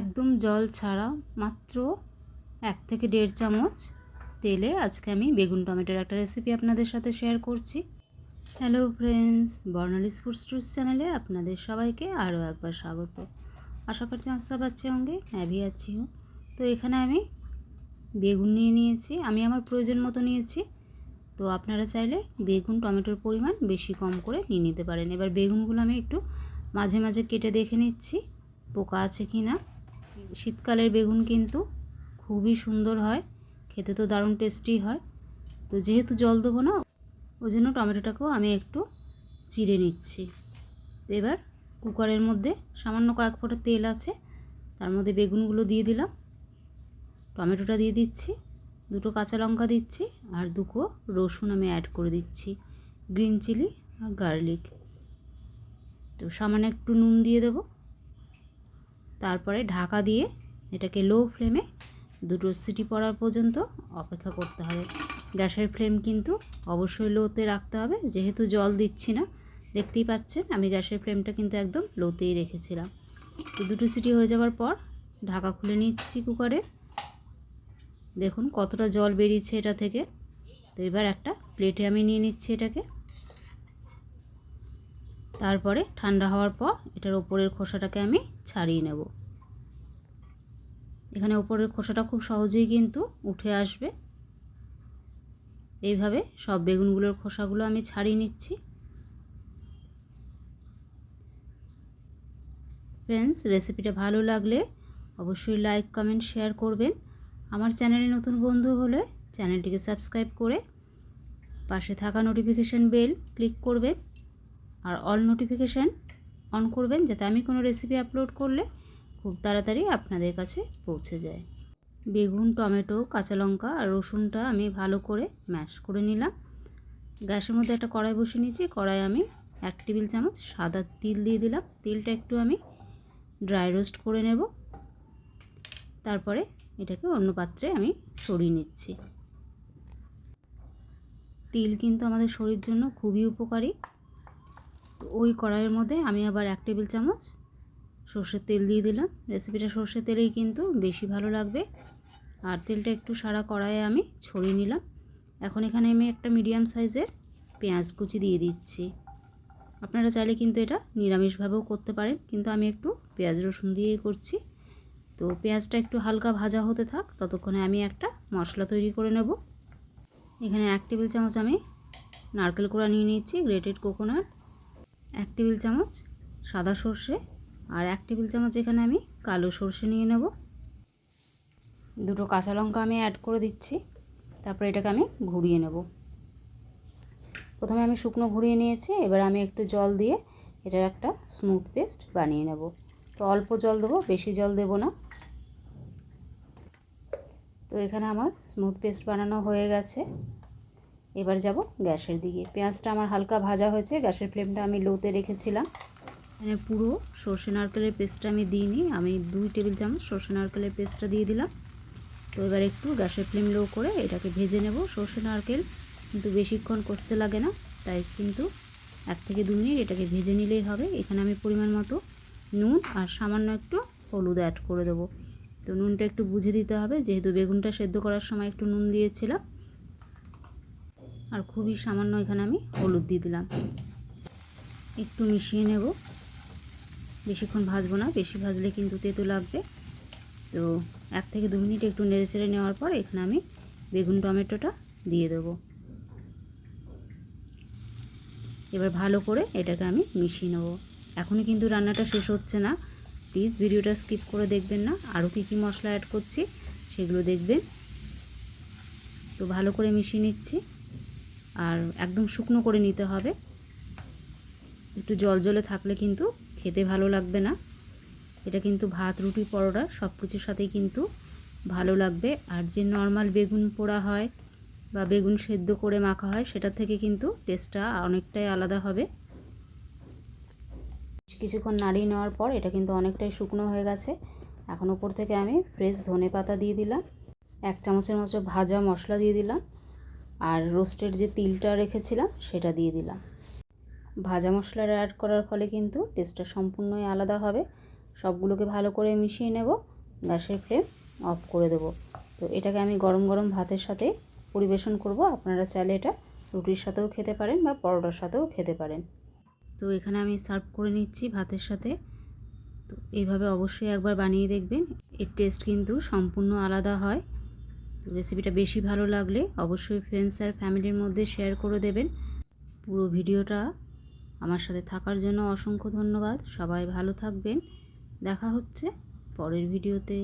একদম জল ছাড়া মাত্র এক থেকে দেড় চামচ তেলে আজকে আমি বেগুন টমেটোর একটা রেসিপি আপনাদের সাথে শেয়ার করছি। হ্যালো ফ্রেন্ডস বর্ণালিস ফুড টুস চ্যানেলে আপনাদের সবাইকে আরও একবার স্বাগত। আশা করছি সব আচ্ছা আছে অঙ্গে অ্যাভি আছি তো এখানে আমি বেগুন নিয়ে নিয়েছি, আমি আমার প্রয়োজন মতো নিয়েছি। তো আপনারা চাইলে বেগুন টমেটোর পরিমাণ বেশি কম করে নিয়ে নিতে পারেন। এবার বেগুনগুলো আমি একটু মাঝে মাঝে কেটে দেখে নিচ্ছি, পোকা আছে কি না শীতকালের বেগুন কিন্তু খুবই সুন্দর হয়, খেতে তো দারুণ টেস্টি হয়। তো যেহেতু জল দেবো না, ওই জন্য টমেটোটাকেও আমি একটু চিড়ে নিচ্ছি। তো এবার কুকারের মধ্যে সামান্য কয়েক ফোঁটা তেল আছে, তার মধ্যে বেগুনগুলো দিয়ে দিলাম। টমেটোটা দিয়ে দিচ্ছি, দুটো কাঁচা লঙ্কা দিচ্ছি, আর দুটো রসুন আমি অ্যাড করে দিচ্ছি গ্রিন চিলি আর গার্লিক তো সামান্য একটু নুন দিয়ে দেব। তারপরে ঢাকা দিয়ে এটাকে লো ফ্লেমে দুটো সিটি পড়ার পর্যন্ত অপেক্ষা করতে হবে। গ্যাসের ফ্লেম কিন্তু অবশ্যই লোতে রাখতে হবে। যেহেতু জল দিচ্ছি না, দেখতেই পাচ্ছেন আমি গ্যাসের ফ্লেমটা কিন্তু একদম লোতেই রেখেছিলাম। তো দুটো সিটি হয়ে যাওয়ার পর ঢাকা খুলে নিচ্ছি কুকারে। দেখুন কতটা জল বেরিয়েছে এটা থেকে। তো এবার একটা প্লেটে আমি নিয়ে নিচ্ছি এটাকে। তারপরে ঠান্ডা হওয়ার পর এটার ওপরের খোসাটাকে আমি ছাড়িয়ে নেব। এখানে ওপরের খোসাটা খুব সহজেই কিন্তু উঠে আসবে। এইভাবে সব বেগুনগুলোর খোসাগুলো আমি ছাড়িয়ে নিচ্ছি। ফ্রেন্ডস, রেসিপিটা ভালো লাগলে অবশ্যই লাইক, কমেন্ট, শেয়ার করবেন। আমার চ্যানেলে নতুন বন্ধু হলে চ্যানেলটিকে সাবস্ক্রাইব করে পাশে থাকা নোটিফিকেশান বেল ক্লিক করবেন। আর অল নোটিফিকেশান অন করবেন যাতে আমি কোনো রেসিপি আপলোড করলে খুব তাড়াতাড়ি আপনাদের কাছে পৌঁছে যায়। বেগুন, টমেটো, কাঁচা লঙ্কা আর রসুনটা আমি ভালো করে ম্যাশ করে নিলাম। গ্যাসের মধ্যে একটা কড়াই বসিয়ে নিয়েছি, কড়াই আমি এক টেবিল চামচ সাদা তিল দিয়ে দিলাম। তিলটা একটু আমি ড্রাই রোস্ট করে নেব। তারপরে এটাকে অন্য পাত্রে আমি সরিয়ে নিচ্ছি। তিল কিন্তু আমাদের শরীরের জন্য খুবই উপকারী। ওই কড়াইয়ের মধ্যে আমি আবার এক টেবিল চামচ সর্ষের তেল দিয়ে দিলাম। রেসিপিটা সর্ষের তেলেই কিন্তু বেশি ভালো লাগবে। আর তেলটা একটু সারা কড়াইয়ে আমি ছড়িয়ে নিলাম। এখন এখানে আমি একটা মিডিয়াম সাইজের পেঁয়াজ কুচি দিয়ে দিচ্ছি। আপনারা চাইলে কিন্তু এটা নিরামিষভাবেও করতে পারেন, কিন্তু আমি একটু পেঁয়াজ রসুন দিয়েই করছি। তো পেঁয়াজটা একটু হালকা ভাজা হতে থাক, ততক্ষণে আমি একটা মশলা তৈরি করে নেব। এখানে এক টেবিল চামচ আমি নারকেল কোড়া নিয়ে নিচ্ছি গ্রেটেড কোকোনাট। এক টেবিল চামচ সাদা সর্ষে আর এক টেবিল চামচ এখানে আমি কালো সর্ষে নিয়ে নেব। দুটো কাঁচা লঙ্কা আমি অ্যাড করে দিচ্ছি, তারপরে এটাকে আমি ঘুরিয়ে নেব। প্রথমে আমি শুকনো ঘুরিয়ে নিয়েছি, এবার আমি একটু জল দিয়ে এটার একটা স্মুথ পেস্ট বানিয়ে নেব। তো অল্প জল দেবো, বেশি জল দেব না। তো এখানে আমার স্মুথ পেস্ট বানানো হয়ে গেছে। এবার যাব গ্যাসের দিকে। পেঁয়াজটা আমার হালকা ভাজা হয়েছে, গ্যাসের ফ্লেমটা আমি লোতে রেখেছিলাম। এখানে পুরো সর্ষে নারকেলের পেস্টটা আমি দিইনি, আমি দুই টেবিল চামচ সর্ষে নারকেলের পেস্টটা দিয়ে দিলাম। তো এবার একটু গ্যাসের ফ্লেম লো করে এটাকে ভেজে নেব। সর্ষে নারকেল কিন্তু বেশিক্ষণ কষতে লাগে না, তাই কিন্তু এক থেকে দু মিনিট এটাকে ভেজে নিলেই হবে। এখানে আমি পরিমাণ মতো নুন আর সামান্য একটু হলুদ অ্যাড করে দেবো। তো নুনটা একটু বুঝে দিতে হবে, যেহেতু বেগুনটা সেদ্ধ করার সময় একটু নুন দিয়েছিলাম। আর খুবই সামান্য এখানে আমি হলুদ দিয়ে দিলাম। একটু মিশিয়ে নেব। বেশিক্ষণ ভাজবো না, বেশি ভাজলে কিন্তু তেতো লাগবে। তো এক থেকে দু মিনিট একটু নেড়ে চেড়ে নেওয়ার পর এখানে আমি বেগুন টমেটোটা দিয়ে দেবো। এবার ভালো করে এটাকে আমি মিশিয়ে নেব। এখনই কিন্তু রান্নাটা শেষ হচ্ছে না। প্লিজ ভিডিওটা স্কিপ করে দেখবেন না। আরও কী কী মশলা অ্যাড করছি সেগুলো দেখবেন। তো ভালো করে মিশিয়ে নিচ্ছি। আর একদম শুকনো করে নিতে হবে। একটু জল জলে থাকলে কিন্তু খেতে ভালো লাগবে না। এটা কিন্তু ভাত, রুটি, পরোটা সব কিছুর সাথেই কিন্তু ভালো লাগবে। আর যে নর্মাল বেগুন পোড়া হয় বা বেগুন সেদ্ধ করে মাখা হয়, সেটা থেকে কিন্তু টেস্টটা অনেকটাই আলাদা হবে। কিছুক্ষণ নাড়িয়ে নেওয়ার পর এটা কিন্তু অনেকটাই শুকনো হয়ে গেছে। এখন উপর থেকে আমি ফ্রেশ ধনে পাতা দিয়ে দিলাম। এক চামচের মতো ভাজা মশলা দিয়ে দিলাম। আর রোস্টেড যে তিলটা রেখেছিলাম, সেটা দিয়ে দিলাম। ভাজা মশলার অ্যাড করার ফলে কিন্তু টেস্টটা সম্পূর্ণই আলাদা হবে। সবগুলোকে ভালো করে মিশিয়ে নেব, গ্যাসের ফ্লেম অফ করে দেবো। তো এটাকে আমি গরম গরম ভাতের সাথে পরিবেশন করব। আপনারা চাইলে এটা রুটির সাথেও খেতে পারেন বা পরোটার সাথেও খেতে পারেন। তো এখানে আমি সার্ভ করে নিচ্ছি ভাতের সাথে। তো এইভাবে অবশ্যই একবার বানিয়ে দেখবেন। এর টেস্ট কিন্তু সম্পূর্ণ আলাদা হয়। রেসিপিটা বেশি ভালো লাগলে অবশ্যই ফ্রেন্ডস আর ফ্যামিলির মধ্যে শেয়ার করে দেবেন। পুরো ভিডিওটা আমার সাথে থাকার জন্য অসংখ্য ধন্যবাদ। সবাই ভালো থাকবেন। দেখা হচ্ছে পরের ভিডিওতে।